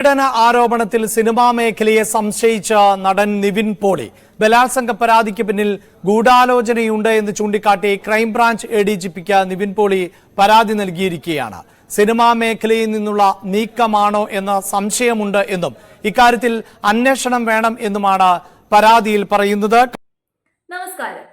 പീഡന ആരോപണത്തിൽ സിനിമാ മേഖലയെ സംശയിച്ച നടൻ നിവിൻ പോളി. ബലാത്സംഗ പരാതിക്ക് പിന്നിൽ ഗൂഢാലോചനയുണ്ട് എന്ന് ചൂണ്ടിക്കാട്ടി crime branch A D G പിക്ക് നിവിൻ പോളി പരാതി നൽകിയിരിക്കുകയാണ്. സിനിമാ മേഖലയിൽ നിന്നുള്ള നീക്കമാണോ എന്ന സംശയമുണ്ട് എന്നും ഇക്കാര്യത്തിൽ അന്വേഷണം വേണം എന്നുമാണ് പരാതിയിൽ പറയുന്നത്. നമസ്കാരം.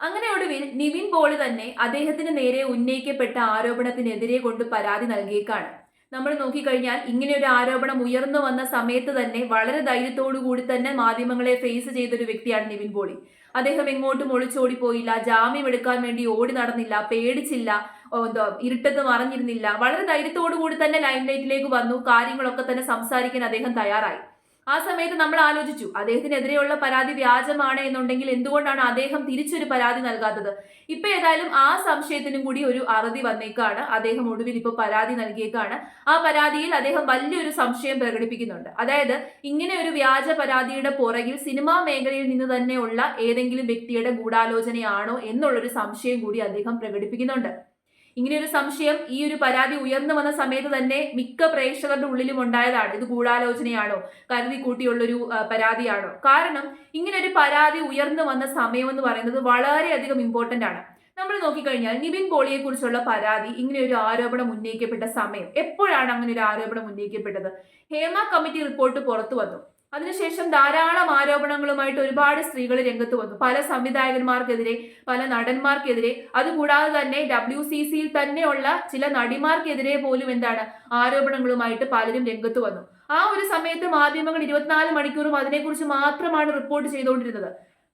അങ്ങനെ ഒടുവിൽ നിവിൻ പോളി തന്നെ അദ്ദേഹത്തിന് നേരെ ഉന്നയിക്കപ്പെട്ട ആരോപണത്തിനെതിരെ കൊണ്ട് പരാതി നൽകിയേക്കാണ്. നമ്മൾ നോക്കിക്കഴിഞ്ഞാൽ ഇങ്ങനെ ഒരു ആരോപണം ഉയർന്നു വന്ന സമയത്ത് തന്നെ വളരെ ധൈര്യത്തോടു കൂടി തന്നെ മാധ്യമങ്ങളെ ഫേസ് ചെയ്തൊരു വ്യക്തിയാണ് നിവിൻ പോളി. അദ്ദേഹം എങ്ങോട്ടും ഒളിച്ചോടി പോയില്ല ജാമ്യം എടുക്കാൻ വേണ്ടി ഓടി നടന്നില്ല പേടിച്ചില്ല എന്തോ ഇരുട്ടത്ത് മറഞ്ഞിരുന്നില്ല വളരെ ധൈര്യത്തോടു കൂടി തന്നെ ലൈംലൈറ്റിലേക്ക് വന്നു കാര്യങ്ങളൊക്കെ തന്നെ സംസാരിക്കാൻ അദ്ദേഹം തയ്യാറായി. ആ സമയത്ത് നമ്മൾ ആലോചിച്ചു അദ്ദേഹത്തിനെതിരെയുള്ള പരാതി വ്യാജമാണ് എന്നുണ്ടെങ്കിൽ എന്തുകൊണ്ടാണ് അദ്ദേഹം തിരിച്ചൊരു പരാതി നൽകാത്തത്? ഇപ്പൊ ഏതായാലും ആ സംശയത്തിനും കൂടി ഒരു അറുതി വന്നേക്കാണ്. അദ്ദേഹം ഒടുവിൽ ഇപ്പൊ പരാതി നൽകിയേക്കാണ്. ആ പരാതിയിൽ അദ്ദേഹം വലിയൊരു സംശയം പ്രകടിപ്പിക്കുന്നുണ്ട്. അതായത് ഇങ്ങനെ ഒരു വ്യാജ പരാതിയുടെ പുറകിൽ സിനിമാ മേഖലയിൽ നിന്ന് തന്നെയുള്ള ഏതെങ്കിലും വ്യക്തിയുടെ ഗൂഢാലോചനയാണോ എന്നുള്ളൊരു സംശയം കൂടി അദ്ദേഹം പ്രകടിപ്പിക്കുന്നുണ്ട്. ഇങ്ങനെ ഒരു സംശയം ഈ ഒരു പരാതി ഉയർന്നു വന്ന സമയത്ത് തന്നെ മിക്ക പ്രേക്ഷകരുടെ ഉള്ളിലും ഉണ്ടായതാണ്. ഇത് ഗൂഢാലോചനയാണോ? കരുതി കൂട്ടിയുള്ളൊരു പരാതിയാണോ? കാരണം ഇങ്ങനെ ഒരു പരാതി ഉയർന്നു വന്ന സമയം എന്ന് പറയുന്നത് വളരെയധികം ഇമ്പോർട്ടന്റ് ആണ്. നമ്മൾ നോക്കിക്കഴിഞ്ഞാൽ നിവിൻ പോളിയെ കുറിച്ചുള്ള പരാതി ഇങ്ങനെ ഒരു ആരോപണം ഉന്നയിക്കപ്പെട്ട സമയം എപ്പോഴാണ് അങ്ങനെ ഒരു ആരോപണം ഉന്നയിക്കപ്പെട്ടത്? ഹേമ കമ്മിറ്റി റിപ്പോർട്ട് പുറത്തു വന്നു. അതിനുശേഷം ധാരാളം ആരോപണങ്ങളുമായിട്ട് ഒരുപാട് സ്ത്രീകൾ രംഗത്ത് വന്നു. പല സംവിധായകന്മാർക്കെതിരെ പല നടന്മാർക്കെതിരെ അതുകൂടാതെ തന്നെ ഡബ്ല്യു സി സിയിൽ തന്നെയുള്ള ചില നടിമാർക്കെതിരെ പോലും എന്താണ് ആരോപണങ്ങളുമായിട്ട് പലരും രംഗത്ത് വന്നു. ആ ഒരു സമയത്ത് മാധ്യമങ്ങൾ ഇരുപത്തിനാല് മണിക്കൂറും അതിനെക്കുറിച്ച് മാത്രമാണ് റിപ്പോർട്ട് ചെയ്തുകൊണ്ടിരുന്നത്.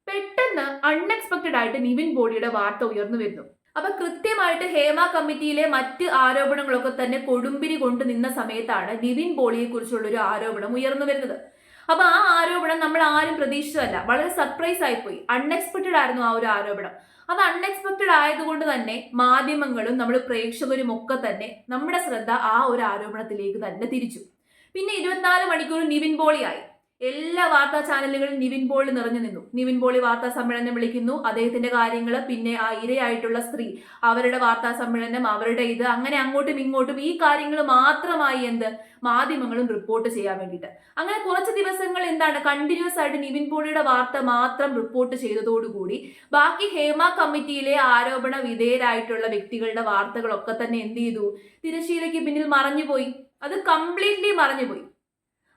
പെട്ടെന്ന് അൺഎക്സ്പെക്ടഡ് ആയിട്ട് നിവിൻ ബോഡിയുടെ വാർത്ത ഉയർന്നു വരുന്നു. അപ്പൊ കൃത്യമായിട്ട് ഹേമ കമ്മിറ്റിയിലെ മറ്റ് ആരോപണങ്ങളൊക്കെ തന്നെ കൊടുമ്പിരി കൊണ്ട് നിന്ന സമയത്താണ് നിവിൻ പോളിയെ കുറിച്ചുള്ള ഒരു ആരോപണം ഉയർന്നു വരുന്നത്. അപ്പൊ ആ ആരോപണം നമ്മൾ ആരും പ്രതീക്ഷിച്ചതല്ല. വളരെ സർപ്രൈസ് ആയിപ്പോയി. അൺഎക്സ്പെക്റ്റഡ് ആയിരുന്നു ആ ഒരു ആരോപണം. അത് അൺഎക്സ്പെക്റ്റഡ് ആയതുകൊണ്ട് തന്നെ മാധ്യമങ്ങളും നമ്മൾ പ്രേക്ഷകരും ഒക്കെ തന്നെ നമ്മുടെ ശ്രദ്ധ ആ ഒരു ആരോപണത്തിലേക്ക് തന്നെ തിരിച്ചു. പിന്നെ ഇരുപത്തിനാല് മണിക്കൂർ നിവിൻ പോളിയായി. എല്ലാ വാർത്താ ചാനലുകളും നിവിൻ പോളി നിറഞ്ഞു നിന്നു. നിവിൻ പോളി വാർത്താ സമ്മേളനം വിളിക്കുന്നു. അദ്ദേഹത്തിന്റെ കാര്യങ്ങൾ പിന്നെ ആ ഇരയായിട്ടുള്ള സ്ത്രീ അവരുടെ വാർത്താ സമ്മേളനം അവരുടെ ഇത് അങ്ങനെ അങ്ങോട്ടും ഇങ്ങോട്ടും ഈ കാര്യങ്ങൾ മാത്രമായി എന്ത്? മാധ്യമങ്ങളും റിപ്പോർട്ട് ചെയ്യാൻ വേണ്ടിയിട്ട്. അങ്ങനെ കുറച്ച് ദിവസങ്ങൾ എന്താണ്? കണ്ടിന്യൂസ് ആയിട്ട് നിവിൻ പോളിയുടെ വാർത്ത മാത്രം റിപ്പോർട്ട് ചെയ്തതോടുകൂടി ബാക്കി ഹേമ കമ്മിറ്റിയിലെ ആരോപണ വിധേയരായിട്ടുള്ള വ്യക്തികളുടെ വാർത്തകളൊക്കെ തന്നെ എന്ത് ചെയ്തു? തിരശീലയ്ക്ക് പിന്നിൽ മറഞ്ഞുപോയി. അത് കംപ്ലീറ്റ്ലി മറഞ്ഞുപോയി.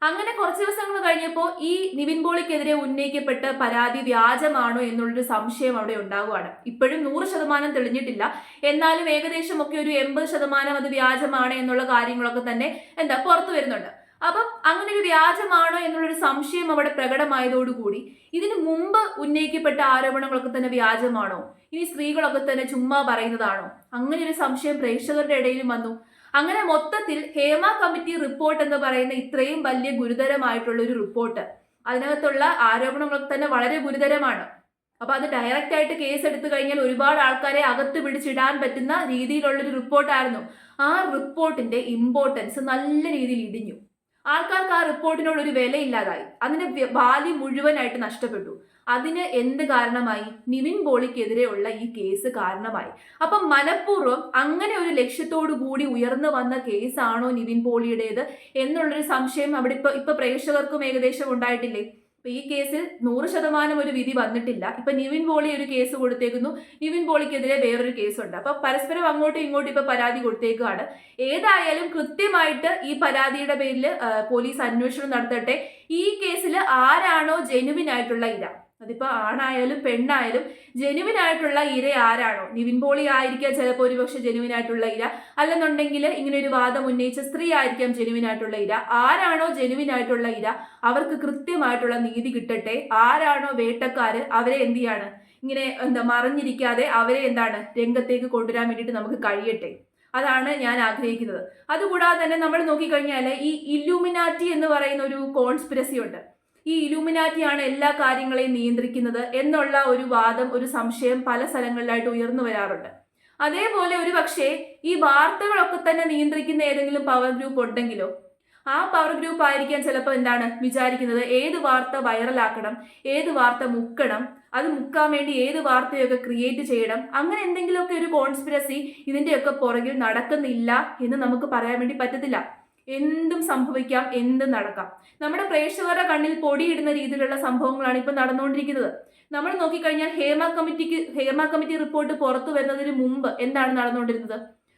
അങ്ങനെ കുറച്ച് ദിവസങ്ങൾ കഴിഞ്ഞപ്പോൾ ഈ നിവിൻ പോളിക്കെതിരെ ഉന്നയിക്കപ്പെട്ട പരാതി വ്യാജമാണോ എന്നുള്ളൊരു സംശയം അവിടെ ഉണ്ടാവുകയാണ്. ഇപ്പോഴും നൂറ് ശതമാനം തെളിഞ്ഞിട്ടില്ല. എന്നാലും ഏകദേശം ഒക്കെ ഒരു എൺപത് ശതമാനം അത് വ്യാജമാണ് എന്നുള്ള കാര്യങ്ങളൊക്കെ തന്നെ എന്താ പുറത്തു വരുന്നുണ്ട്. അപ്പം അങ്ങനെ ഒരു വ്യാജമാണോ എന്നുള്ളൊരു സംശയം അവിടെ പ്രകടമായതോടുകൂടി ഇതിനു മുമ്പ് ഉന്നയിക്കപ്പെട്ട ആരോപണങ്ങളൊക്കെ തന്നെ വ്യാജമാണോ? ഇനി സ്ത്രീകളൊക്കെ തന്നെ ചുമ്മാ പറയുന്നതാണോ? അങ്ങനെ ഒരു സംശയം പ്രേക്ഷകരുടെ ഇടയിലും വന്നു. അങ്ങനെ മൊത്തത്തിൽ ഹേമ കമ്മിറ്റി റിപ്പോർട്ട് എന്ന് പറയുന്ന ഇത്രയും വലിയ ഗുരുതരമായിട്ടുള്ള ഒരു റിപ്പോർട്ട് അതിനകത്തുള്ള ആരോപണങ്ങളൊക്കെ തന്നെ വളരെ ഗുരുതരമാണ്. അപ്പൊ അത് ഡയറക്റ്റ് ആയിട്ട് കേസ് എടുത്തു കഴിഞ്ഞാൽ ഒരുപാട് ആൾക്കാരെ അകത്ത് പിടിച്ചിടാൻ പറ്റുന്ന രീതിയിലുള്ള ഒരു റിപ്പോർട്ടായിരുന്നു ആ റിപ്പോർട്ടിന്റെ ഇമ്പോർട്ടൻസ് നല്ല രീതിയിൽ ഇടിഞ്ഞു. ആൾക്കാർക്ക് ആ റിപ്പോർട്ടിനോട് ഒരു വിലയില്ലാതായി. അതിന്റെ ബാല്യം മുഴുവനായിട്ട് നഷ്ടപ്പെട്ടു. അതിന് എന്ത് കാരണമായി? നിവിൻ പോളിക്കെതിരെയുള്ള ഈ കേസ് കാരണമായി. അപ്പം മനഃപൂർവം അങ്ങനെ ഒരു ലക്ഷ്യത്തോടു കൂടി ഉയർന്നു വന്ന കേസാണോ നിവിൻ പോളിയുടേത് എന്നുള്ളൊരു സംശയം അവിടെ ഇപ്പൊ ഇപ്പൊ പ്രേക്ഷകർക്കും ഏകദേശം ഉണ്ടായിട്ടില്ലേ? ഇപ്പൊ ഈ കേസിൽ നൂറ് ശതമാനം ഒരു വിധി വന്നിട്ടില്ല. ഇപ്പൊ നിവിൻ പോളി ഒരു കേസ് കൊടുത്തേക്കുന്നു. നിവിൻ പോളിക്കെതിരെ വേറൊരു കേസുണ്ട്. അപ്പൊ പരസ്പരം അങ്ങോട്ടും ഇങ്ങോട്ടും ഇപ്പൊ പരാതി കൊടുത്തേക്കുകയാണ് ഏതായാലും കൃത്യമായിട്ട് ഈ പരാതിയുടെ പേരിൽ പോലീസ് അന്വേഷണം നടത്തട്ടെ. ഈ കേസിൽ ആരാണോ ജെനുവിൻ ആയിട്ടുള്ള ഇര? അതിപ്പോ ആണായാലും പെണ്ണായാലും ജെനുവിൻ ആയിട്ടുള്ള ഇര ആരാണോ? നിവിൻ പോളി ആയിരിക്കാം ചിലപ്പോൾ ഒരുപക്ഷെ ജെനുവിൻ ആയിട്ടുള്ള ഇര. അല്ലെന്നുണ്ടെങ്കിൽ ഇങ്ങനെ ഒരു വാദം ഉന്നയിച്ച സ്ത്രീ ആയിരിക്കാം ജെനുവിൻ ആയിട്ടുള്ള ഇര. ആരാണോ ജെനുവിൻ ആയിട്ടുള്ള ഇര? അവർക്ക് കൃത്യമായിട്ടുള്ള നീതി കിട്ടട്ടെ. ആരാണോ വേട്ടക്കാര്? അവരെ എന്ത് ചെയ്യാണ് ഇങ്ങനെ എന്താ മറിഞ്ഞിരിക്കാതെ അവരെ എന്താണ് രംഗത്തേക്ക് കൊണ്ടുവരാൻ വേണ്ടിയിട്ട് നമുക്ക് കഴിയട്ടെ. അതാണ് ഞാൻ ആഗ്രഹിക്കുന്നത്. അതുകൂടാതെ തന്നെ നമ്മൾ നോക്കിക്കഴിഞ്ഞാൽ ഈ ഇല്യൂമിനാറ്റി എന്ന് പറയുന്ന ഒരു കോൺസ്പിരസി ഉണ്ട്. ഈ ഇലൂമിനാറ്റിയാണ് എല്ലാ കാര്യങ്ങളെയും നിയന്ത്രിക്കുന്നത് എന്നുള്ള ഒരു വാദം ഒരു സംശയം പല സ്ഥലങ്ങളിലായിട്ട് ഉയർന്നു വരാറുണ്ട്. അതേപോലെ ഒരു പക്ഷേ ഈ വാർത്തകളൊക്കെ തന്നെ നിയന്ത്രിക്കുന്ന ഏതെങ്കിലും പവർ ഗ്രൂപ്പ് ഉണ്ടെങ്കിലോ ആ പവർ ഗ്രൂപ്പ് ആയിരിക്കാൻ ചിലപ്പോൾ എന്താണ് വിചാരിക്കുന്നത്? ഏത് വാർത്ത വൈറലാക്കണം ഏത് വാർത്ത മുക്കണം? അത് മുക്കാൻ വേണ്ടി ഏത് വാർത്തയൊക്കെ ക്രിയേറ്റ് ചെയ്യണം? അങ്ങനെ എന്തെങ്കിലുമൊക്കെ ഒരു കോൺസ്പിരസി ഇതിന്റെയൊക്കെ പുറകിൽ നടക്കുന്നില്ല എന്ന് നമുക്ക് പറയാൻ വേണ്ടി പറ്റത്തില്ല. എന്തും സംഭവിക്കാം എന്തും നടക്കാം. നമ്മുടെ പ്രേക്ഷകരുടെ കണ്ണിൽ പൊടിയിടുന്ന രീതിയിലുള്ള സംഭവങ്ങളാണ് ഇപ്പൊ നടന്നുകൊണ്ടിരിക്കുന്നത്. നമ്മൾ നോക്കിക്കഴിഞ്ഞാൽ ഹേമ കമ്മിറ്റിക്ക് ഹേമ കമ്മിറ്റി റിപ്പോർട്ട് പുറത്തു വരുന്നതിന് മുമ്പ് എന്താണ് നടന്നുകൊണ്ടിരുന്നത്?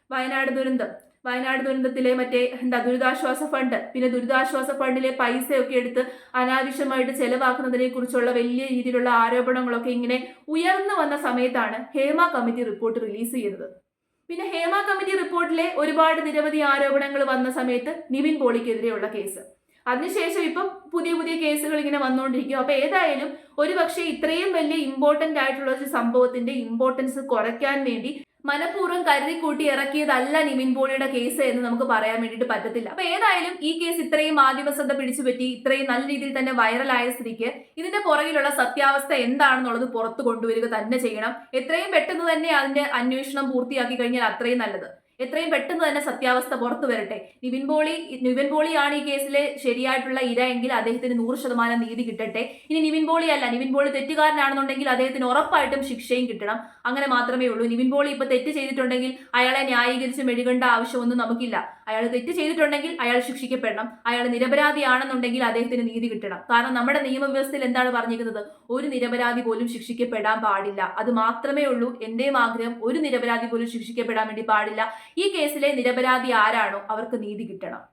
വയനാട് ദുരന്തം. വയനാട് ദുരന്തത്തിലെ മറ്റേ എന്താ ദുരിതാശ്വാസ ഫണ്ട്. പിന്നെ ദുരിതാശ്വാസ ഫണ്ടിലെ പൈസയൊക്കെ എടുത്ത് അനാവശ്യമായിട്ട് ചെലവാക്കുന്നതിനെ കുറിച്ചുള്ള വലിയ രീതിയിലുള്ള ആരോപണങ്ങളൊക്കെ ഇങ്ങനെ ഉയർന്നു വന്ന സമയത്താണ് ഹേമ കമ്മിറ്റി റിപ്പോർട്ട് റിലീസ് ചെയ്തത് പിന്നെ ഹേമ കമ്മിറ്റി റിപ്പോർട്ടിലെ ഒരുപാട് നിരവധി ആരോപണങ്ങൾ വന്ന സമയത്ത് നിവിൻ പോളിക്കെതിരെയുള്ള കേസ്. അതിനുശേഷം ഇപ്പം പുതിയ പുതിയ കേസുകൾ ഇങ്ങനെ വന്നുകൊണ്ടിരിക്കും അപ്പൊ ഏതായാലും ഒരു പക്ഷേ ഇത്രയും വലിയ ഇമ്പോർട്ടന്റ് ആയിട്ടുള്ള ഒരു സംഭവത്തിന്റെ ഇമ്പോർട്ടൻസ് കുറയ്ക്കാൻ വേണ്ടി മനഃപൂർവം കരുതി കൂട്ടി ഇറക്കിയതല്ല നിവിൻ പോളിയുടെ കേസ് എന്ന് നമുക്ക് പറയാൻ വേണ്ടിയിട്ട് പറ്റത്തില്ല. അപ്പൊ ഏതായാലും ഈ കേസ് ഇത്രയും മാധ്യമ പിടിച്ചുപറ്റി ഇത്രയും നല്ല രീതിയിൽ തന്നെ വൈറലായ സ്ഥിതിക്ക് ഇതിന്റെ പുറകിലുള്ള സത്യാവസ്ഥ എന്താണെന്നുള്ളത് പുറത്തു കൊണ്ടുവരിക തന്നെ ചെയ്യണം. എത്രയും പെട്ടെന്ന് തന്നെ അതിന്റെ അന്വേഷണം പൂർത്തിയാക്കി കഴിഞ്ഞാൽ അത്രയും നല്ലത്. എത്രയും പെട്ടെന്ന് തന്നെ സത്യാവസ്ഥ പുറത്തു വരട്ടെ. നിവിൻ പോളി നിവിൻ പോളിയാണ് ഈ കേസിലെ ശരിയായിട്ടുള്ള ഇര എങ്കിൽ അദ്ദേഹത്തിന് നൂറ് ശതമാനം നീതി കിട്ടട്ടെ. ഇനി നിവിൻ പോളി അല്ല നിവിൻ പോളി തെറ്റുകാരനാണെന്നുണ്ടെങ്കിൽ അദ്ദേഹത്തിന് ഉറപ്പായിട്ടും ശിക്ഷയും കിട്ടണം. അങ്ങനെ മാത്രമേ ഉള്ളൂ. നിവിൻ പോളി ഇപ്പൊ തെറ്റ് ചെയ്തിട്ടുണ്ടെങ്കിൽ അയാളെ ന്യായീകരിച്ച് മെഴുകേണ്ട ആവശ്യമൊന്നും നമുക്കില്ല. അയാൾ തെറ്റ് ചെയ്തിട്ടുണ്ടെങ്കിൽ അയാൾ ശിക്ഷിക്കപ്പെടണം. അയാൾ നിരപരാധിയാണെന്നുണ്ടെങ്കിൽ അദ്ദേഹത്തിന് നീതി കിട്ടണം. കാരണം നമ്മുടെ നിയമവ്യവസ്ഥയിൽ എന്താണ് പറഞ്ഞിരിക്കുന്നത്? ഒരു നിരപരാധി പോലും ശിക്ഷിക്കപ്പെടാൻ പാടില്ല. അത് മാത്രമേ ഉള്ളൂ. എന്റെയും ആഗ്രഹം ഒരു നിരപരാധി പോലും ശിക്ഷിക്കപ്പെടാൻ വേണ്ടി പാടില്ല. ഈ കേസിലെ നിരപരാധി ആരാണോ അവർക്ക് നീതി കിട്ടണം.